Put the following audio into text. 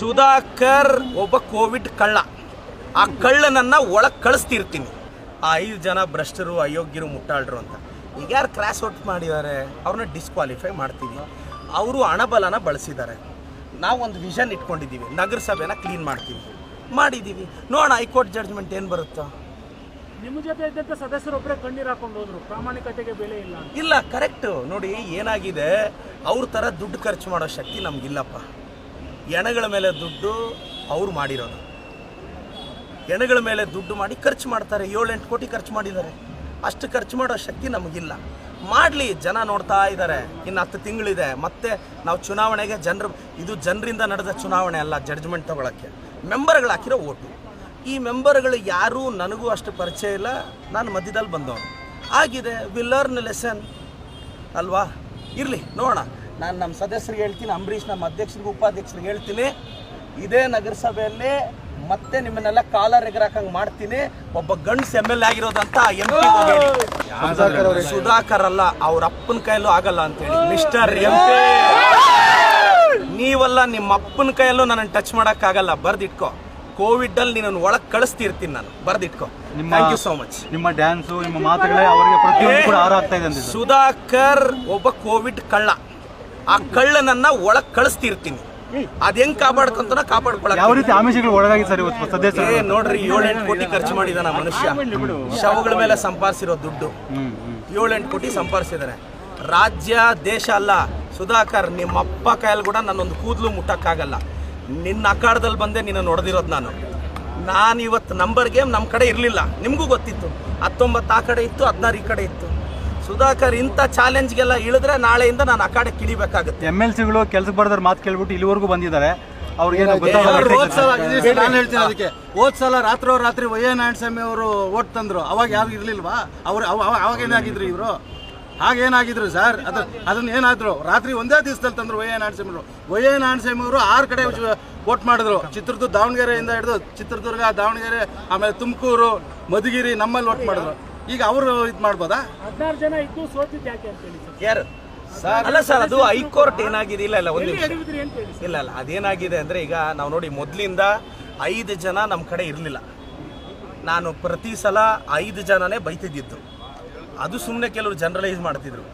ಸುಧಾಕರ್ ಒಬ್ಬ ಕೋವಿಡ್ ಕಳ್ಳ. ಆ ಕಳ್ಳನನ್ನ ಒಳಗೆ ಕಳಿಸ್ತಿರ್ತೀನಿ. ಆ ಐದು ಜನ ಭ್ರಷ್ಟರು ಅಯೋಗ್ಯರು ಮುಟ್ಟಾಳ್ರು ಅಂತ. ಈಗ ಯಾರು ಕ್ರಾಸ್ ಔಟ್ ಮಾಡಿದ್ದಾರೆ ಅವ್ರನ್ನ ಡಿಸ್ಕ್ವಾಲಿಫೈ ಮಾಡ್ತೀವಿ. ಅವರು ಹಣಬಲನ ಬಳಸಿದ್ದಾರೆ ನಾವು ಒಂದು ವಿಷನ್ ಇಟ್ಕೊಂಡಿದ್ದೀವಿ ನಗರಸಭೆನ ಕ್ಲೀನ್ ಮಾಡ್ತೀವಿ. ಮಾಡಿದ್ದೀವಿ ನೋಡೋಣ ಹೈಕೋರ್ಟ್ ಜಡ್ಜ್ಮೆಂಟ್ ಏನು ಬರುತ್ತೋ? ನಿಮ್ಮ ಜೊತೆ ಇದ್ದಂತ ಸದಸ್ಯರೊಬ್ಬರೇ ಕಣ್ಣೀರು ಹಾಕೊಂಡು ಹೋದ್ರು. ಪ್ರಾಮಾಣಿಕತೆಗೆ ಬೆಲೆ ಇಲ್ಲ ಇಲ್ಲ ಕರೆಕ್ಟು ನೋಡಿ ಏನಾಗಿದೆ? ಅವ್ರ ಥರ ದುಡ್ಡು ಖರ್ಚು ಮಾಡೋ ಶಕ್ತಿ ನಮಗಿಲ್ಲಪ್ಪ. ಎಣಗಳ ಮೇಲೆ ದುಡ್ಡು ಅವ್ರು ಮಾಡಿರೋದು. ಎಣಗಳ ಮೇಲೆ ದುಡ್ಡು ಮಾಡಿ ಖರ್ಚು ಮಾಡ್ತಾರೆ. ಏಳೆಂಟು ಕೋಟಿ ಖರ್ಚು ಮಾಡಿದ್ದಾರೆ. ಅಷ್ಟು ಖರ್ಚು ಮಾಡೋ ಶಕ್ತಿ ನಮಗಿಲ್ಲ. ಮಾಡಲಿ, ಜನ ನೋಡ್ತಾ ಇದ್ದಾರೆ ಇನ್ನು ಹತ್ತು ತಿಂಗಳಿದೆ. ಮತ್ತೆ ನಾವು ಚುನಾವಣೆಗೆ ಜನರು, ಇದು ಜನರಿಂದ ನಡೆದ ಚುನಾವಣೆ ಅಲ್ಲ ಜಡ್ಜ್ಮೆಂಟ್ ತೊಗೊಳಕ್ಕೆ. ಮೆಂಬರ್ಗಳು ಹಾಕಿರೋ ಓಟು. ಈ ಮೆಂಬರ್ಗಳು ಯಾರೂ ನನಗೂ ಅಷ್ಟು ಪರಿಚಯ ಇಲ್ಲ. ನಾನು ಮಧ್ಯದಲ್ಲಿ ಬಂದವನು. ಆಗಿದೆ ವಿ ಲರ್ನ್ ಲೆಸನ್ ಅಲ್ವಾ? ಇರಲಿ, ನೋಡೋಣ. ನಾನು ನಮ್ಮ ಸದಸ್ಯರಿಗೆ ಹೇಳ್ತೀನಿ ಅಂಬರೀಷ್ ನಮ್ಮ ಅಧ್ಯಕ್ಷರಿಗೆ ಉಪಾಧ್ಯಕ್ಷರಿಗೆ ಹೇಳ್ತೀನಿ. ಇದೇ ನಗರಸಭೆಯಲ್ಲಿ ಮತ್ತೆ ನಿಮ್ಮನ್ನೆಲ್ಲ ಕಾಲರ್ ಎಗರಾಕಂಗ್ ಮಾಡ್ತೀನಿ. ಒಬ್ಬ ಗಂಡ್ಸ್ ಎಂ ಎಲ್ ಆಗಿರೋದಂತ ಎಂ ಪಿ ಸುಧಾಕರ್ ಅಲ್ಲ ಅವ್ರ ಅಪ್ಪನ ಕೈಯಲ್ಲೂ ಆಗಲ್ಲ ಅಂತೇಳಿ ಮಿಸ್ಟರ್ ಎಂ ಪಿ. ನೀವಲ್ಲ ನಿಮ್ಮ ಅಪ್ಪನ ಕೈಯಲ್ಲೂ ನನ್ನ ಟಚ್ ಮಾಡೋಕ್ಕಾಗಲ್ಲ ಬರ್ದಿಟ್ಕೋ. ಕೋವಿಡ್ ಅಲ್ಲಿ ನೀನನ್ನು ಒಳಗೆ ಕಳಿಸ್ತಿರ್ತೀನಿ ನಾನು. ಬರ್ದಿಟ್ಕೋ. ಥ್ಯಾಂಕ್ ಯು ಸೋ ಮಚ್ ನಿಮ್ಮ ಡ್ಯಾನ್ಸು ನಿಮ್ಮ ಮಾತುಗಳೇ ಅವರಿಗೆ ಪ್ರತಿಯೊಂದು ಕೂಡ ಇದೆ ಸುಧಾಕರ್ ಒಬ್ಬ ಕೋವಿಡ್ ಕಳ್ಳ. ಆ ಕಳ್ಳನನ್ನ ಒಳಗ್ ಕಳಿಸ್ತಿರ್ತೀನಿ. ಅದ್ ಹೆಂಗ್ ಕಾಪಾಡ್ಕೊಂತ ಕಾಪಾಡ್ಕೊಳಕ್ ಯಾವ ರೀತಿ ಆಮಿಷಗಳು ಒಳಗಾಗಿ ಸರ್ ಇವತ್ತು ಸದಸ್ಯರು ಏ ನೋಡ್ರಿ ಏಳೆಂಟು ಕೋಟಿ ಖರ್ಚು ಮಾಡಿದಾನ ಮನುಷ್ಯ. ಶವಗಳ ಮೇಲೆ ಸಂಪಾದಿಸಿರೋ ದುಡ್ಡು. ಏಳೆಂಟು ಕೋಟಿ ಸಂಪಾದಿಸಿದಾನೆ ರಾಜ್ಯ ದೇಶ ಅಲ್ಲ. ಸುಧಾಕರ್ ನಿಮ್ಮ ಅಪ್ಪ ಕೈಯಲ್ಲಿ ಕೂಡ ನನ್ನೊಂದು ಕೂದಲು ಮುಟ್ಟಕ್ಕಾಗಲ್ಲ. ನಿನ್ನ ಅಖಾಡದಲ್ಲಿ ಬಂದೆ ನಿನ್ನ ನೋಡ್ದಿರೋದು ನಾನು. ನಾನು ಇವತ್ತು ನಂಬರ್ ಗೇಮ್ ನಮ್ಮ ಕಡೆ ಇರಲಿಲ್ಲ. ನಿಮಗೂ ಗೊತ್ತಿತ್ತು. ಹತ್ತೊಂಬತ್ತು ಆ ಕಡೆ ಇತ್ತು ಹದಿನಾರು ಈ ಕಡೆ ಇತ್ತು. ಸುಧಾಕರ್ ಇಂಥ ಚಾಲೆಂಜ್ಗೆಲ್ಲ ಇಳಿದ್ರೆ ನಾಳೆಯಿಂದ ನಾನು ಅಖಾಡೆ ಕಿಡಿಬೇಕಾಗುತ್ತೆ ಎಂ ಎಲ್ ಸಿಗಳು ಕೆಲ್ಸಕ್ಕೆ ಬರ್ದಾರ ಮಾತು ಕೇಳ್ಬಿಟ್ಟು ಇಲ್ಲಿವರೆಗೂ ಬಂದಿದ್ದಾರೆ. ಅವ್ರಿಗೇನು ಹೋದ್ ಸಲ ನಾನು ಹೇಳ್ತೀನಿ ಅದಕ್ಕೆ. ಹೋದ್ ಸಲ ರಾತ್ರಿ ರಾತ್ರಿ ವೈ ಎನ್ ಸ್ವಾಮಿ ಅವರು ಓಟ್ ತಂದ್ರು. ಅವಾಗ ಯಾರು ಇರ್ಲಿಲ್ವಾ? ಅವ್ರು ಅವ- ಅವ- ಅವಾಗ ಏನಾಗಿದ್ರು ಇವರು? ಹಾಗೇನಾಗಿದ್ರು ಸರ್? ಅದು ಅದನ್ನ ಏನಾದ್ರು? ರಾತ್ರಿ ಒಂದೇ ದಿವಸದಲ್ಲಿ ತಂದ್ರು ವೈ ಎನ್ ಸ್ವಾಮಿ ಅವರು. ವೈ ಎನ್ ಸ್ವಾಮಿ ಅವರು ಆರು ಕಡೆ ವೋಟ್ ಮಾಡಿದ್ರು. ಚಿತ್ರದುರ್ಗ ದಾವಣಗೆರೆಯಿಂದ ಹಿಡಿದು ಚಿತ್ರದುರ್ಗ ದಾವಣಗೆರೆ ಆಮೇಲೆ ತುಮಕೂರು ಮಧುಗಿರಿ ನಮ್ಮಲ್ಲಿ ವೋಟ್ ಮಾಡಿದ್ರು. ಈಗ ಅವರು ಇದು ಮಾಡ್ಬೋದಾ? ಹದಿನಾರು ಜನ ಇದ್ದು ಸೋತಿದ್ದು ಯಾಕೆ ಅಂತ ಹೇಳಿ ಸರ್. ಯಾರು? ಅಲ್ಲ ಸರ್ ಅದು ಹೈಕೋರ್ಟ್ ಏನಾಗಿದೆ? ಇಲ್ಲ ಇಲ್ಲ ಒಂದು ಎಲ್ಲಿ ನಿಮಿಷ. ಹಿಡಿದ್ರಿ ಅಂತ ಹೇಳಿ ಇಲ್ಲ ಇಲ್ಲ ಅದೇನಾಗಿದೆ ಅಂದರೆ ಈಗ ನಾವು ನೋಡಿ ಮೊದಲಿಂದ ಐದು ಜನ ನಮ್ಮ ಕಡೆ ಇರಲಿಲ್ಲ. ನಾನು ಪ್ರತಿ ಸಲ ಐದು ಜನನೇ ಬೈತಿದ್ದಿದ್ದು. ಅದು ಸುಮ್ಮನೆ ಕೆಲವರು ಜನರಲೈಸ್ ಮಾಡ್ತಿದ್ರು.